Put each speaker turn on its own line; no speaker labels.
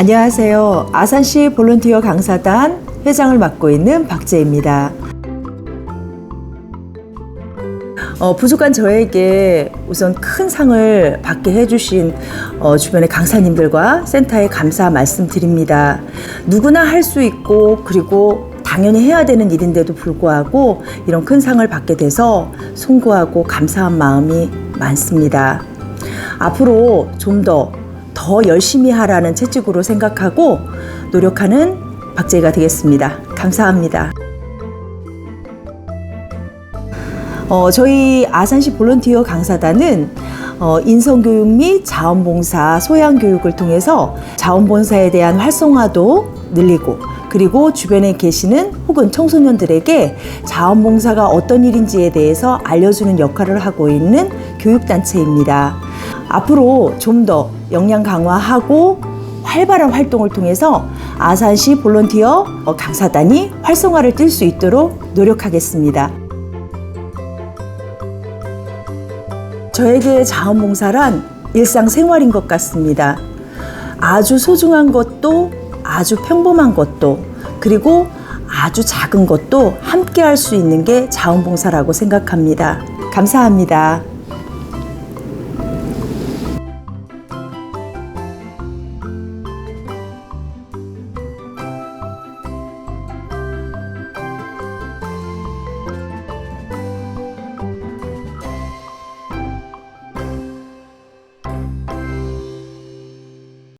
안녕하세요. 아산시 볼런티어 강사단 회장을 맡고 있는 박재입니다. 어, 부족한 저에게 우선 큰 상을 받게 해주신 어, 주변의 강사님들과 센터에 감사 말씀드립니다. 누구나 할 수 있고 그리고 당연히 해야 되는 일인데도 불구하고 이런 큰 상을 받게 돼서 송구하고 감사한 마음이 많습니다. 앞으로 좀 더 더 열심히 하라는 채찍으로 생각하고 노력하는 박재가 되겠습니다. 감사합니다. 어, 저희 아산시 볼런티어 강사단은 어, 인성교육 및 자원봉사 소양교육을 통해서 자원봉사에 대한 활성화도 늘리고 그리고 주변에 계시는 혹은 청소년들에게 자원봉사가 어떤 일인지에 대해서 알려주는 역할을 하고 있는 교육단체입니다. 앞으로 좀 더 역량 강화하고 활발한 활동을 통해서 아산시 볼런티어 어, 강사단이 활성화를 띨 수 있도록 노력하겠습니다. 저에게 자원봉사란 일상생활인 것 같습니다. 아주 소중한 것도 아주 평범한 것도 그리고 아주 작은 것도 함께 할 수 있는 게 자원봉사라고 생각합니다. 감사합니다.